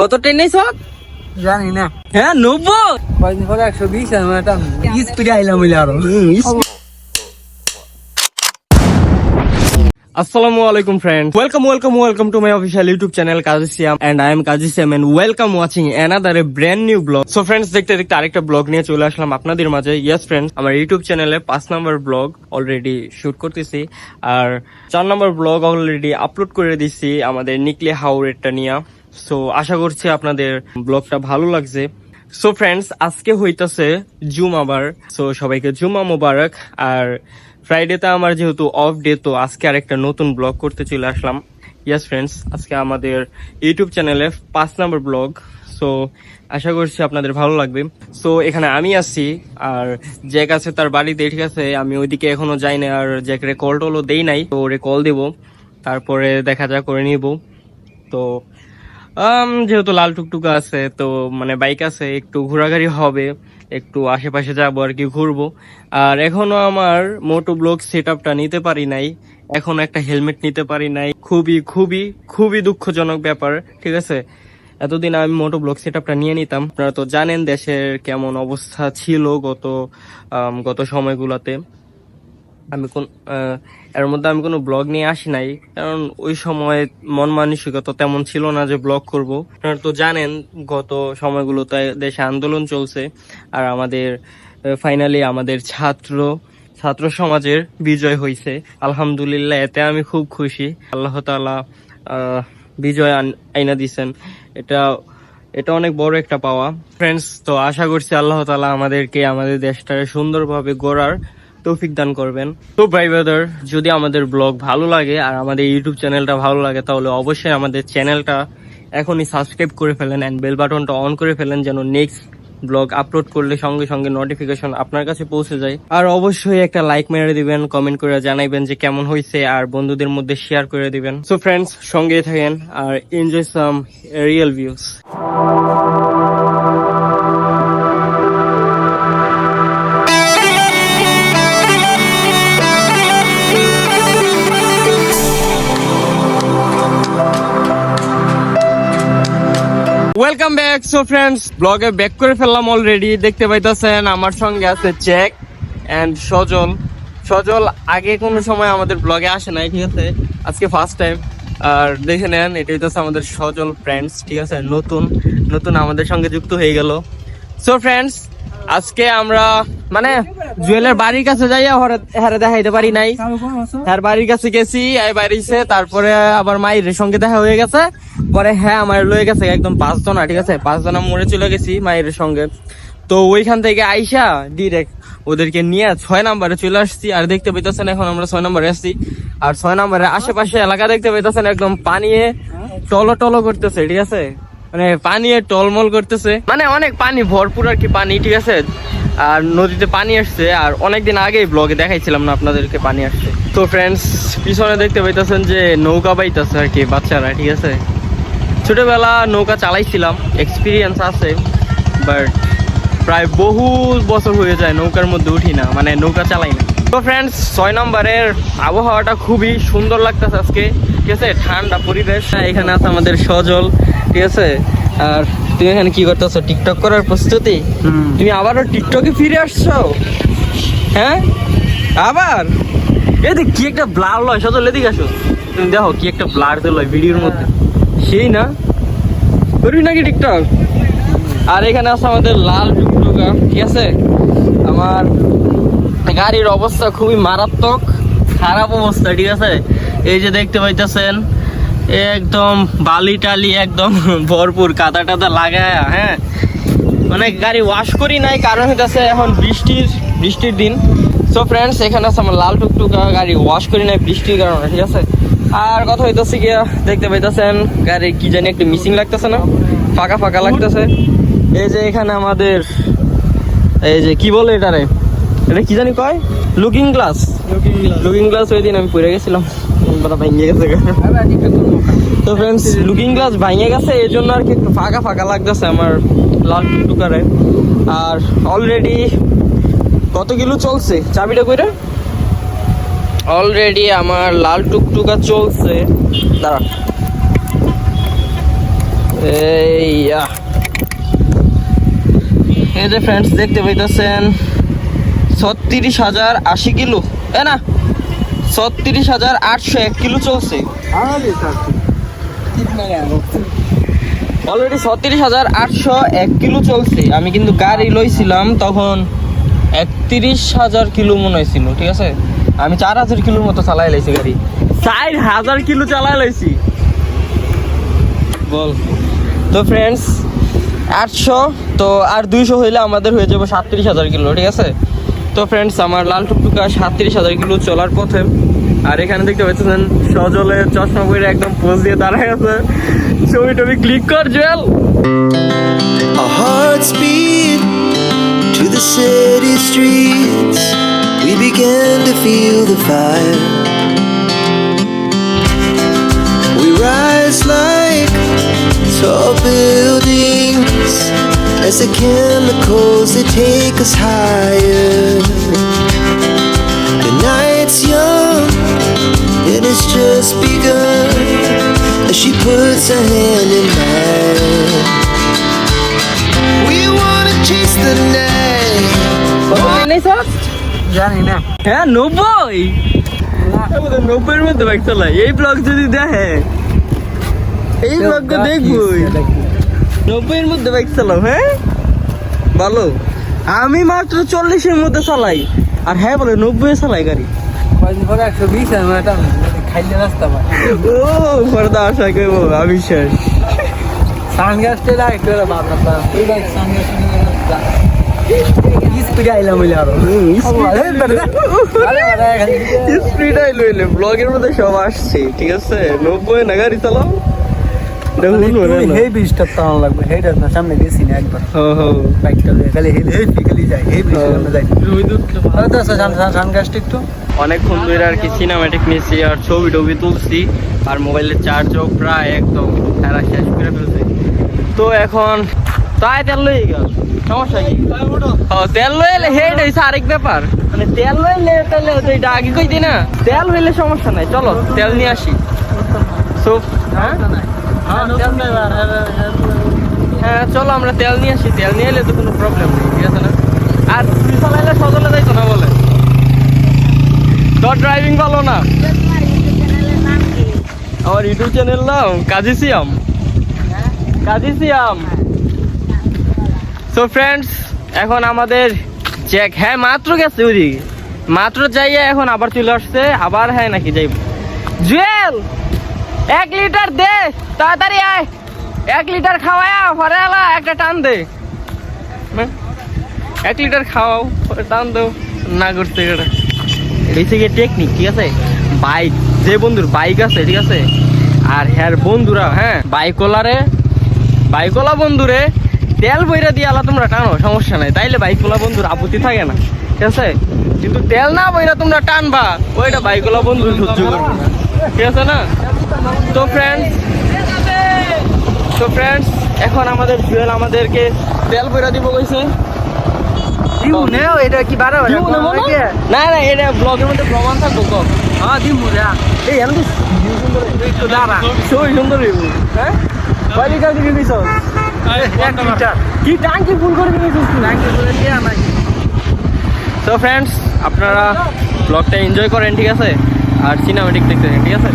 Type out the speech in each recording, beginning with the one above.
কত টেনিস জানি না হ্যাঁ নব্বই। কয়দিন পরে একশো বিশ মানে স্পিডে আইলাম আরও। আসসালামু আলাইকুম friend welcome welcome welcome to my official YouTube channel Kazisiam and I am Kazisiam and welcome watching another a brand new blog so friends দেখতে দেখতে আরেকটা ব্লগ নিয়ে চলে আসলাম আপনাদের মাঝে। ইয়েস ফ্রেন্ডস আমার ইউটিউব চ্যানেলে পাঁচ নম্বর ব্লগ অলরেডি শুট করতেছি আর চার নম্বর ব্লগ অলরেডি আপলোড করে দিছি আমাদের নিকলে হাওড়েরটা নিয়ে। সো আশা করছি আপনাদের ব্লগটা ভালো লাগছে। সো ফ্রেন্ডস আজকে হইতাছে জুম আবার সো সবাইকে জুমা মোবারক। আর ফ্রাইডেতে আমার যেহেতু অফ ডে তো আজকে আরেকটা নতুন ব্লগ করতে চলে আসলাম। ইয়েস ফ্রেন্ডস আজকে আমাদের ইউটিউব চ্যানেলে পাঁচ নম্বর ব্লগ সো আশা করছি আপনাদের ভালো লাগবে। সো এখানে আমি আছি, আর জ্যাক আছে তার বাড়িতে, ঠিক আছে? আমি ওইদিকে এখনও যাই না আর জ্যাকের কল টলও দেই নাই। তো ওরে কল দেবো। তারপরে দেখা যা করে নিব। তো যেহেতু লাল টুকটুকা আছে, তো মানে বাইক আছে, একটু ঘোরাঘুরি হবে, একটু আশেপাশে যাব আর কি, ঘুরবো। আর এখনও আমার মোটো ব্লগ সেট নিতে পারি নাই, এখনও একটা হেলমেট নিতে পারি নাই। খুবই খুবই খুবই দুঃখজনক ব্যাপার, ঠিক আছে? এতদিন আমি মোটো ব্লগ সেট আপটা নিয়ে নিতাম। আপনারা তো জানেন দেশের কেমন অবস্থা ছিল গত গত সময়গুলোতে। আমি কোন এর মধ্যে আমি কোনো ব্লগ নিয়ে আসি নাই কারণ ওই সময় মন মানসিকতা তেমন ছিল না যে ব্লগ করব। আপনারা তো জানেন গত সময়গুলোতে দেশে আন্দোলন চলছে আর আমাদের ফাইনালি আমাদের ছাত্র ছাত্র সমাজের বিজয় হয়েছে আলহামদুলিল্লাহ এতে আমি খুব খুশি। আল্লাহ আহ, বিজয় আইনা দিছেন। এটা এটা অনেক বড় একটা পাওয়া। ফ্রেন্ডস তো আশা করছি আল্লাহ তালা আমাদেরকে আমাদের দেশটাকে সুন্দরভাবে গড়ার তৌফিক দান করবেন। তো ভাই ব্রাদার যদি আমাদের ব্লগ ভালো লাগে আর আমাদের ইউটিউব চ্যানেলটা ভালো লাগে, তাহলে অবশ্যই আমাদের চ্যানেলটা এখনই সাবস্ক্রাইব করে ফেলেন অ্যান্ড বেল বাটনটা অন করে ফেলেন যেন নেক্সট ব্লগ আপলোড করলে সঙ্গে সঙ্গে নোটিফিকেশন আপনার কাছে পৌঁছে যায়। আর অবশ্যই একটা লাইক মেরে দিবেন কমেন্ট করে জানাইবেন যে কেমন হয়েছে আর বন্ধুদের মধ্যে শেয়ার করে দিবেন। সো ফ্রেন্ডস সঙ্গে থাকেন আর enjoy some real views welcome back so friends ব্লগে ব্যাক করে ফেললাম অলরেডি দেখতে পাইতেছেন, আমার সঙ্গে আছে জ্যাক এন্ড সজল সজল আগে কোনো সময় আমাদের ব্লগে আসে নাই, ঠিক আছে? আজকে ফার্স্ট টাইম আর দেখে নেন এটা হইতেছে আমাদের সজল ফ্রেন্ডস ঠিক আছে? নতুন নতুন আমাদের সঙ্গে যুক্ত হয়ে গেল। সো ফ্রেন্ডস আজকে আমরা মানে জুয়েলের বাড়ির কাছে যাইয়া হারে দেখাইতে পারি নাই। তার বাড়ির কাছে গেছি এই বাড়িছে তারপরে আবার মায়ের সঙ্গে দেখা হয়ে গেছে। পরে হ্যাঁ আমার লয়ে গেছে একদম পাঁচ জনা ঠিক আছে? পাঁচ জনা মরে চলে গেছি মায়ের সঙ্গে। তো ওইখান থেকে আইসা ডিরেক্ট ওদেরকে নিয়ে ছয় নাম্বারে চলে আসছি। আর দেখতে পাইতেছেন এখন আমরা ছয় নাম্বারে আসছি আর ছয় নাম্বারের আশেপাশে এলাকা দেখতে পাইতেছেন একদম পানিয়ে টলো টলো করতেছে ঠিক আছে? মানে পানি টলমল করতেছে। মানে অনেক পানি, ভরপুর আর কি পানি, ঠিক আছে? আর নদীতে পানি আসছে, আর অনেকদিন আগেই ব্লগে দেখাইছিলাম না আপনাদেরকে পানি আসছে। তো ফ্রেন্ডস পিছনে দেখতে পাইতেছেন যে নৌকা পাইতেছে আর কি, বাচ্চারা, ঠিক আছে? ছোটবেলা নৌকা চালাইছিলাম এক্সপিরিয়েন্স আছে বাট প্রায় বহু বছর হয়ে যায় নৌকার মধ্যে উঠি না মানে নৌকা চালাই না। তো ফ্রেন্ডস ছয় নম্বরের আবহাওয়াটা খুবই সুন্দর লাগতেছে আজকে। ঠিক আছে ঠান্ডা পরিবেশ। হ্যাঁ, এখানে আছে আমাদের সজল ঠিক আছে? আর তুমি এখানে কি করতেছো? টিকটক করার প্রস্তুতি? তুমি আবারও টিকটকে ফিরে আসছো? হ্যাঁ? আবার? এদিক কি একটা ব্লার লয়। সজল এদিকে আসো। তুমি দেখো কি একটা ব্লার দিল ভিডিওর মধ্যে। সেই না? করবি নাকি টিকটক? আর এখানে আছে আমাদের লাল টুকটুকা ঠিক আছে? আমার গাড়ির অবস্থা খুবই মারাত্মক খারাপ অবস্থা ঠিক আছে? এই যে দেখতে পাইতেছেন একদম বালি টালি একদম ভরপুর কাদা টাদা লাগায় হ্যাঁ? মানে গাড়ি ওয়াশ করি নাই কারণ হইতেছে এখন বৃষ্টির বৃষ্টির দিন। সো ফ্রেন্ডস এখানে আছে আমার লাল টুকটুকা গাড়ি ওয়াশ করি নাই বৃষ্টির কারণে ঠিক আছে? আর কথা হইতেছে গিয়া দেখতে পাইতেছেন গাড়ি কি জানি একটু মিসিং লাগতেছে না? ফাঁকা ফাঁকা লাগতেছে। এই যে এখানে আমাদের এই যে কি বলে এটারে? এটা কি জানি কয়? লুকিং গ্লাস লুকিং গ্লাস ওই দিন আমি পড়ে গেছিলাম। বাবা ভেঙে গেছে তো ফ্রেন্ডস লুকিং গ্লাস ভেঙে গেছে এই জন্য আর কি একটু ফাঁকা ফাঁকা লাগতেছে আমার লাল টুকটুকারে। আর অলরেডি কত কিলো চলছে? চাবিটা কইরে? অলরেডি আমার লাল টুকটুকা চলছে। দাঁড়া। এই এই যে ফ্রেন্ডস দেখতে পাইতেছেন ছত্রিশ হাজার আশি কিলো। এ না ছত্রিশ হাজার আটশো এক কিলো চলছে। অলরেডি ছত্রিশ হাজার আটশো এক কিলো চলছে। আমি কিন্তু গাড়ি লইছিলাম তখন একত্রিশ হাজার কিলো মনে হয়েছিল ঠিক আছে? আমি চার হাজার কিলোর মতো চালাই লাইছি গাড়ি। চার হাজার কিলো চালাই লাইছি। বল। তো ফ্রেন্ডস আটশো তো আর দুইশো হইলে আমাদের হয়ে যাবে সাতত্রিশ হাজার কিলো ঠিক আছে? তো ফ্রেন্ডস আমার লাল টুকটুকা সাতত্রিশ হাজার কিলো চলার পথে আর এখানে দেখতে পাচ্ছেন সজলে চশমা পরে একদম পোজ দিয়ে দাঁড়ায় আছে ছবি টবি ক্লিক কর, Jewel to the city streets. We began to feel the fire. as the chemicals they take us higher. The night's young, it has just begun as she puts her hand in mine. We wanna chase the night. জানি না হ্যাঁ নব্বই নব্বইয়ের মধ্যে bike চালাই এই blog যদি দেখে এই ব্লগটা দেখবই নব্বইয়ের মধ্যে বাইক চালাও হ্যাঁ? ভালো। আমি মাত্র চল্লিশের মধ্যে চালাই। আর হ্যাঁ বলে নব্বই চালাই গাড়ি। একশো বিশ একটা খাইলে রাস্তা ও পর্দা আশা করব আমি শেষ সানগ্লাস টেলা একটু বাবা বাবা তুই সানগ্লাস স্পিডে আইলাম বলে আরও। স্পিডাই লইলে ব্লগের মধ্যে সব আসছে ঠিক আছে? নব্বই না গাড়ি চালাও দেখুন হেই ব্রিজটা টান লাগবে না সামনে গেছি না একবার। হো হো বাইকটা খালি খালি যাই যাই একটু। অনেকক্ষণ ধরে আর কি সিনেমাটিক নিয়েছি আর ছবি টবি তুলছি আর মোবাইলের চার্জও প্রায় একদম তারা শেষ করে ফেলছে। তো এখন তাই তেল লই গেল। সমস্যা কি? তেল লইলে হেড হইছে আরেক ব্যাপার। মানে তেল লইলে তাহলে আগে কই দি না তেল হইলে সমস্যা নাই চলো তেল নিয়ে আসি। সো হ্যাঁ? হ্যাঁ চলো আমরা তেল নিয়ে আসি তেল নিয়ে এলে তো কোনো প্রবলেম নেই ঠিক আছে না? আর তুই চালাইলে সজলে যাইতো না বলে। তোর ড্রাইভিং ভালো না? আমার ইউটিউব চ্যানেল নাম কাজী সিয়াম। কাজী সিয়াম। তো ফ্রেন্ডস এখন আমাদের চেক হ্যাঁ মাত্র গেছে ওদিকে। মাত্র যাইয়া এখন আবার চলে আসছে আবার হ্যাঁ নাকি যাইব। জুয়েল! এক লিটার দে, তাড়াতাড়ি আয়। এক লিটার খাওয়ায়া পরে এলা একটা টান দে? এক লিটার খাওয়াও টান দেও। না করতে এটা এই থেকে টেকনিক ঠিক আছে? বাইক যে বন্ধুর বাইক আছে, ঠিক আছে? আর হ্যার বন্ধুরা হ্যাঁ? বাইকওয়ালারে, বাইকওয়ালা বন্ধুরে তেল বইরা দিয়ে আলা তোমরা টানো, সমস্যা নাই। তাইলে বাইকওয়ালা বন্ধুর আপত্তি থাকে না, ঠিক আছে? কিন্তু তেল না বইরা তোমরা টানবা, ওইটা বাইকওয়ালা বন্ধু সহ্য করবে। ঠিক আছে না? তো ফ্রেন্ডস তো ফ্রেন্ডস এখন আমাদের জুয়েল আমাদেরকে তেল বইরা দিব কইছে। দিমু নে এটা কি বাড়া দিব না? না এটা ব্লগের মধ্যে প্রমাণ থাকব কম হ্যাঁ দিমু রে এই আমি একটু দাঁড়া। সুন্দর হইব। হ্যাঁ? কয় লিটার দিকে দিছ এক লিটার। কি ট্যাঙ্কি ফুল করে ট্যাঙ্কি দিয়ে নাই। তো ফ্রেন্ডস আপনারা ব্লগটা এনজয় করেন ঠিক আছে? আর সিনেমাটিক দেখতে ঠিক আছে?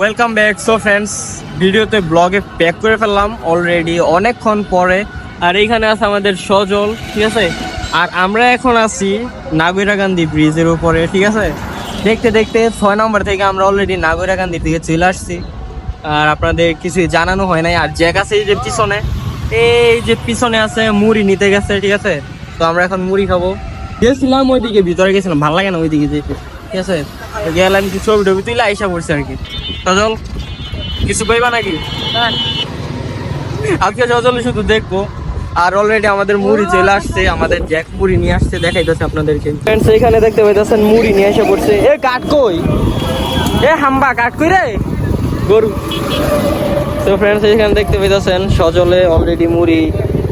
ওয়েলকাম ব্যাক সো ফ্রেন্ডস ভিডিওতে ব্লগে প্যাক করে ফেললাম অলরেডি অনেকক্ষণ পরে। আর এইখানে আছে আমাদের সজল, ঠিক আছে? আর আমরা এখন আছি নাগৈরা গান্ধী ব্রিজের উপরে, ঠিক আছে? দেখতে দেখতে ছয় নম্বর থেকে আমরা অলরেডি নাগৈরা গান্ধী থেকে চলে আসছি। আর আপনাদের কিছুই জানানো হয় নাই। আর জ্যাক আছে যে পিছনে। এই যে পিছনে আছে, মুড়ি নিতে গেছে, ঠিক আছে? তো আমরা এখন মুড়ি খাব। গেছিলাম ওইদিকে, ভিতরে গেছিলাম। ভালো লাগে না ওইদিকে যেতে, ঠিক আছে? গেলাম কিছু ছবি টবি তুলে আইসা পড়ছে আর কি। সজল কিছু কইবা নাকি? আজকে সজল শুধু দেখব। আর অলরেডি আমাদের মুড়ি চলে আসছে আমাদের জ্যাক মুড়ি নিয়ে আসছে দেখাইতেছে আপনাদেরকে। ফ্রেন্ডস এখানে দেখতে পাইতেছেন মুড়ি নিয়ে এসে পড়ছে। এ কাঠ কই? এ হাম্বা কাঠ কই রে? গরু। তো ফ্রেন্ডস এখানে দেখতে পাইতেছেন সজলে অলরেডি মুড়ি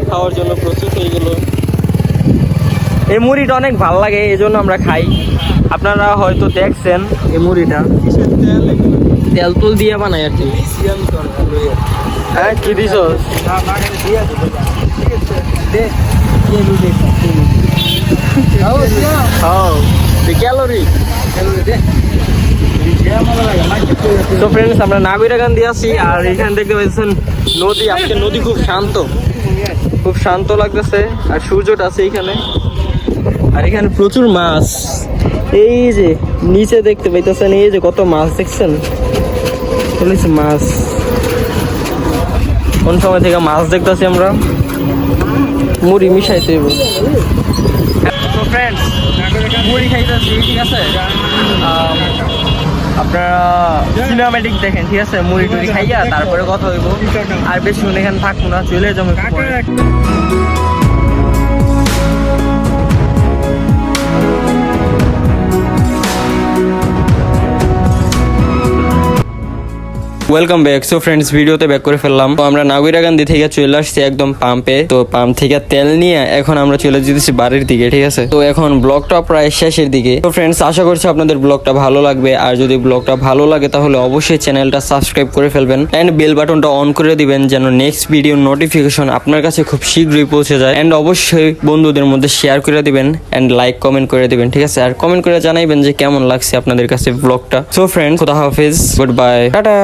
খাওয়ার জন্য প্রস্তুত হয়ে গেল। এই মুড়িটা অনেক ভালো লাগে এই জন্য আমরা খাই। আপনারা হয়তো দেখছেন এই মুড়িটা। তেল তুল দিয়ে বানাই আর কি। হ্যাঁ কি দিছ? ক্যালোরি তো ফ্রেন্ডস আমরা নাগরিকান দিয়ে আছি আর এখানে দেখতে পাচ্ছেন নদী আজকে নদী খুব শান্ত। খুব শান্ত লাগতেছে আর সূর্যটা আছে এখানে। আর এখানে প্রচুর মাছ। এই যে নিচে দেখতে পাইতেছেন, এই যে কত মাছ দেখছেন? চলেছে মাছ? কোন সময় থেকে মাছ দেখতেছি আমরা? মুড়ি মিশাইতে তো ফ্রেন্ডস মুড়ি খাইতেছি, ঠিক আছে? আপনারা সিনেমাটিক দেখেন, ঠিক আছে? মুড়ি টুড়ি খাইয়া তারপরে কথা হইব। আর বেশিক্ষণ এখানে থাকব না, চলে যাব ওয়েলকাম ব্যাক সো ফ্রেন্ডস ভিডিওতে ব্যাক করে ফেললাম। তো আমরা নাগরিকাগান্ধী থেকে চলে আসছি একদম পাম্পে তো পাম্প থেকে তেল নিয়ে এখন আমরা চলে যেতেছি বাড়ির দিকে, ঠিক আছে? তো এখন ব্লগটা প্রায় শেষের দিকে। তো ফ্রেন্ডস আশা করছি আপনাদের ব্লগটা ভালো লাগবে। আর যদি ব্লগটা ভালো লাগে, তাহলে অবশ্যই চ্যানেলটা সাবস্ক্রাইব করে ফেলবেন। অ্যান্ড বেল বাটনটা অন করে দিবেন, যেন নেক্সট ভিডিও নোটিফিকেশন আপনার কাছে খুব শীঘ্রই পৌঁছে যায়। অ্যান্ড অবশ্যই বন্ধুদের মধ্যে শেয়ার করে দিবেন। অ্যান্ড লাইক কমেন্ট করে দিবেন, ঠিক আছে? আর কমেন্ট করে জানাইবেন যে কেমন লাগছে আপনাদের কাছে ব্লগটা সো ফ্রেন্ড খুদা হাফিজ গুড বাই টাটা!